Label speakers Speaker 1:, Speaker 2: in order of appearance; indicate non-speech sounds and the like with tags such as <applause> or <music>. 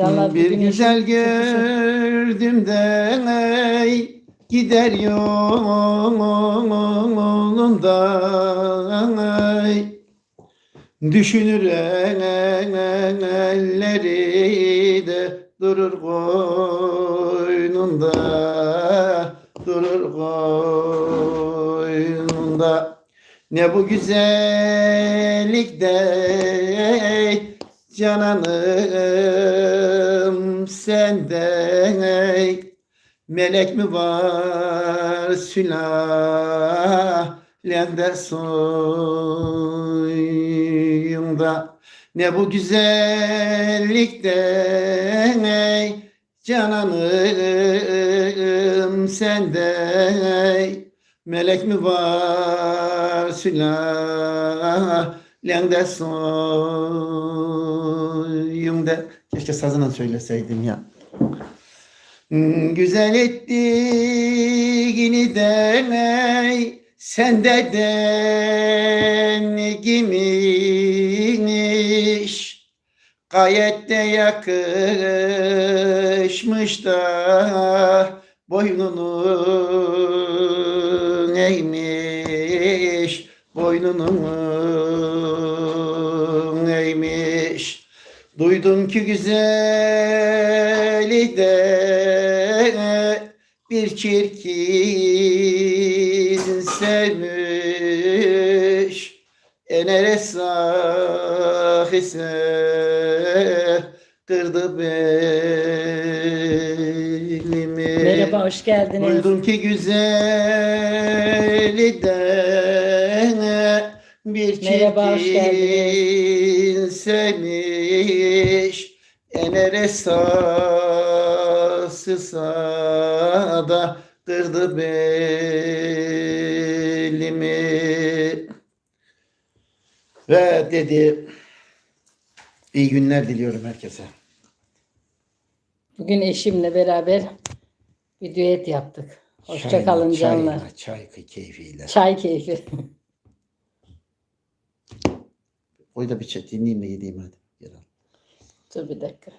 Speaker 1: Canlar
Speaker 2: bir güzel gördüm de ey, gider yolundan ey. Düşünür elleri de durur koynunda durur koynunda ne bu güzellik de cananım sende melek mi var sülalende soyunda? Ne bu güzellik de cananım sende melek mi var sülalende soyunda keşke sazına söyleseydim ya. Hmm, Güzel ettiğini deney sende dengimiş gayet de yakışmış da boynunu eğmiş boynunu Duydum ki güzeli de bir çirkin sevmiş Enere sahise kırdı belimi
Speaker 1: Merhaba, hoş geldiniz.
Speaker 2: Duydum ki güzeli de bir
Speaker 1: Merhaba,
Speaker 2: çirkin sevmiş Enere sası sada kırdı belimi ve dedi iyi günler diliyorum herkese.
Speaker 1: Bugün eşimle beraber bir düet yaptık. Hoşça kalın canlar.
Speaker 2: Çay keyfiyle.
Speaker 1: Çay keyfi. <laughs>
Speaker 2: Koy da bir çet dinleyeyim de gideyim hadi. Gel al.
Speaker 1: Dur bir dakika.